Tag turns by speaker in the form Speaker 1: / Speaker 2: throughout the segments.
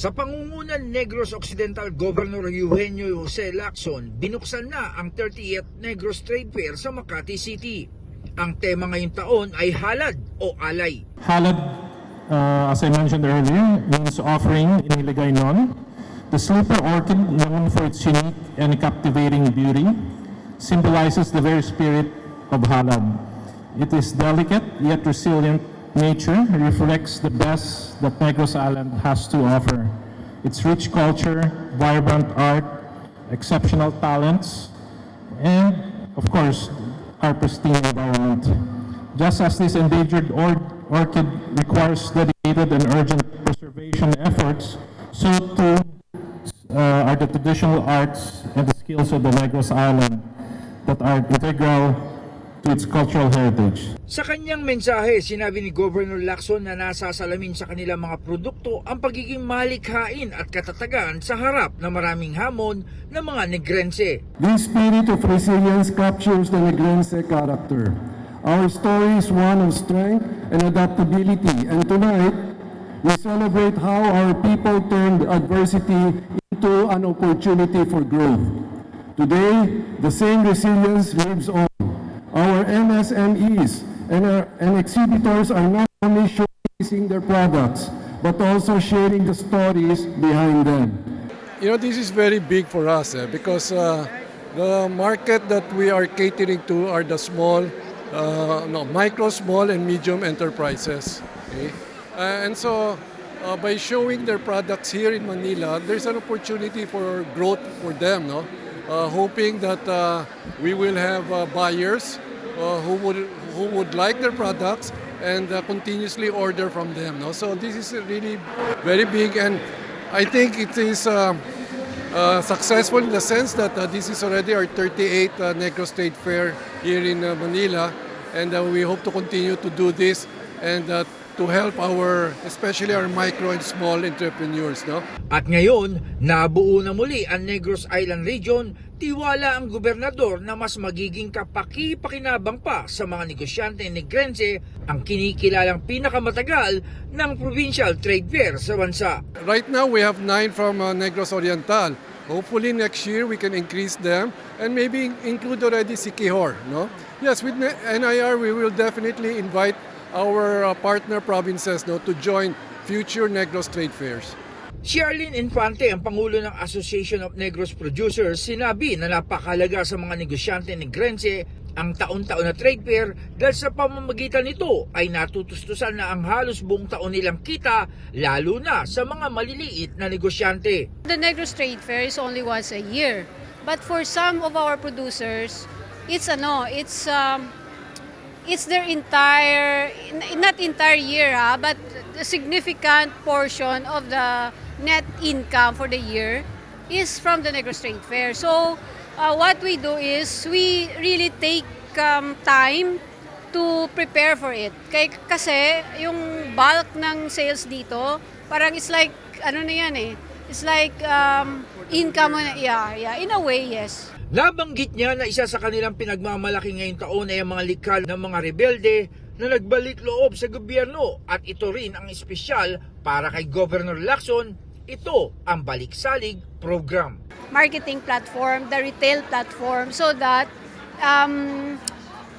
Speaker 1: Sa pangungunan Negros Occidental Governor Eugenio Jose Lacson, binuksan na ang 30th Negros Trade Fair sa Makati City. Ang tema ngayong taon ay halad o alay.
Speaker 2: Halad, uh, as I mentioned earlier, means offering in Hiligaynon. The sleeper orchid, known for its unique and captivating beauty, symbolizes the very spirit of halad. It is delicate yet resilient nature, reflects the best that Negros Island has to offer. Its rich culture, vibrant art, exceptional talents, and, of course, our pristine environment. Just as this endangered or- orchid requires dedicated and urgent preservation efforts, so too uh, are the traditional arts and the skills of the Negros Island that are integral to its cultural heritage.
Speaker 1: Sa kanyang mensahe, sinabi ni Governor Lacson na nasasalamin sa kanilang mga produkto ang pagiging malikhain at katatagan sa harap ng maraming hamon ng mga negrense.
Speaker 3: This spirit of resilience captures the Negrense character. Our story is one of strength and adaptability, and tonight we celebrate how our people turned adversity into an opportunity for growth. Today, the same resilience lives on. MSMEs and, our, and exhibitors are not only showcasing their products, but also sharing the stories behind them.
Speaker 4: You know, this is very big for us eh, because uh, the market that we are catering to are the small, uh, no, micro, small, and medium enterprises. Okay? Uh, and so, uh, by showing their products here in Manila, there's an opportunity for growth for them, no? Uh, hoping that uh, we will have uh, buyers uh, who would who would like their products and uh, continuously order from them. No? So this is really very big, and I think it is uh, uh, successful in the sense that uh, this is already our 38th uh, Negros State Fair here in uh, Manila, and uh, we hope to continue to do this and uh, to help our, especially our micro and small entrepreneurs. No?
Speaker 1: At ngayon, nabuo na muli ang Negros Island Region, tiwala ang gobernador na mas magiging kapaki-pakinabang pa sa mga negosyante negrense ang kinikilalang pinakamatagal ng provincial trade fair sa bansa.
Speaker 4: Right now, we have nine from uh, Negros Oriental. Hopefully next year we can increase them and maybe include already Sikihor. No? Yes, with NIR we will definitely invite our uh, partner provinces no, to join future Negros trade fairs.
Speaker 1: Si Arlene Infante, ang Pangulo ng Association of Negros Producers, sinabi na napakalaga sa mga negosyante negrense ang taon-taon na trade fair dahil sa pamamagitan nito ay natutustusan na ang halos buong taon nilang kita lalo na sa mga maliliit na negosyante.
Speaker 5: The Negros Trade Fair is only once a year. But for some of our producers, it's ano, it's um, it's their entire not entire year ha, but a significant portion of the net income for the year is from the Negros Trade Fair. So uh, what we do is we really take um, time to prepare for it. Kay, kasi yung bulk ng sales dito, parang it's like, ano na yan eh, it's like um, income na, yeah, yeah, in a way, yes.
Speaker 1: Nabanggit niya na isa sa kanilang pinagmamalaki ngayong taon ay ang mga likal ng mga rebelde na nagbalik loob sa gobyerno at ito rin ang espesyal para kay Governor Lacson, ito ang Balik-Salig Program.
Speaker 5: Marketing platform, the retail platform, so that um,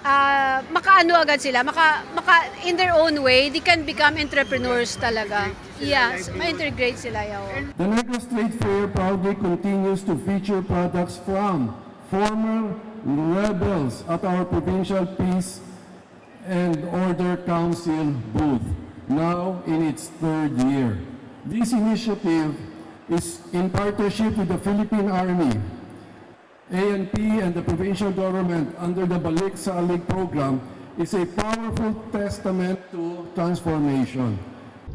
Speaker 5: uh, makaano agad sila, maka, maka, in their own way, they can become entrepreneurs talaga. Yes, ma-integrate sila yaw.
Speaker 3: The Negros Trade Fair proudly continues to feature products from former rebels at our Provincial Peace and Order Council booth, now in its third year. This initiative is in partnership with the Philippine Army, ANP and the provincial government under the Balik Salig program is a powerful testament to transformation.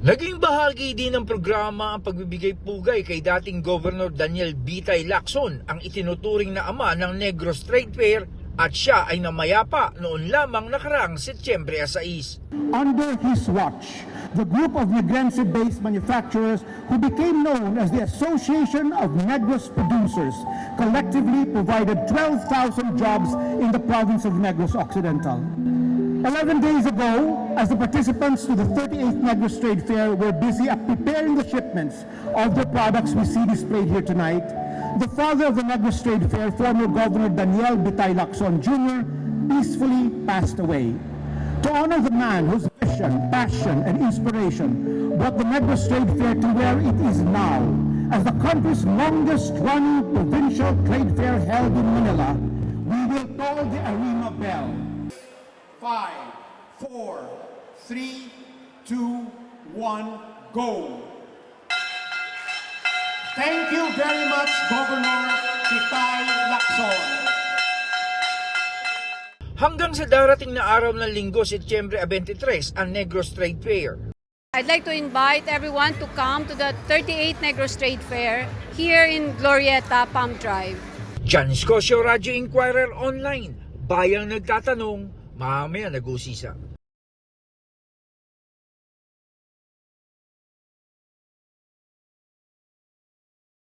Speaker 1: Naging bahagi din ng programa ang pagbibigay pugay kay dating Governor Daniel Bitay Lacson, ang itinuturing na ama ng Negros Trade Fair at siya ay namayapa noon lamang nakaraang Setyembre 6.
Speaker 6: Under his watch, the group of Negrense-based manufacturers who became known as the Association of Negros Producers collectively provided 12,000 jobs in the province of Negros Occidental. 11 days ago, as the participants to the 38th Negros Trade Fair were busy preparing the shipments of the products we see displayed here tonight, the father of the Negros Trade Fair, former Governor Daniel Bitay Lacson Jr., peacefully passed away. To honor the man whose vision, passion, and inspiration brought the Negros Trade Fair to where it is now, as the country's longest-running provincial trade fair held in Manila, we will call the Arima Bell.
Speaker 7: Five, four, three, two, one, go. Thank you very much, Governor Kitay Lacson.
Speaker 1: Hanggang sa darating na araw ng linggo, Setyembre 23, ang Negros Trade Fair.
Speaker 5: I'd like to invite everyone to come to the 38th Negros Trade Fair here in Glorieta, Palm Drive.
Speaker 1: John Scosio, Radio Inquirer Online. Bayang nagtatanong, mamaya nag-usisa.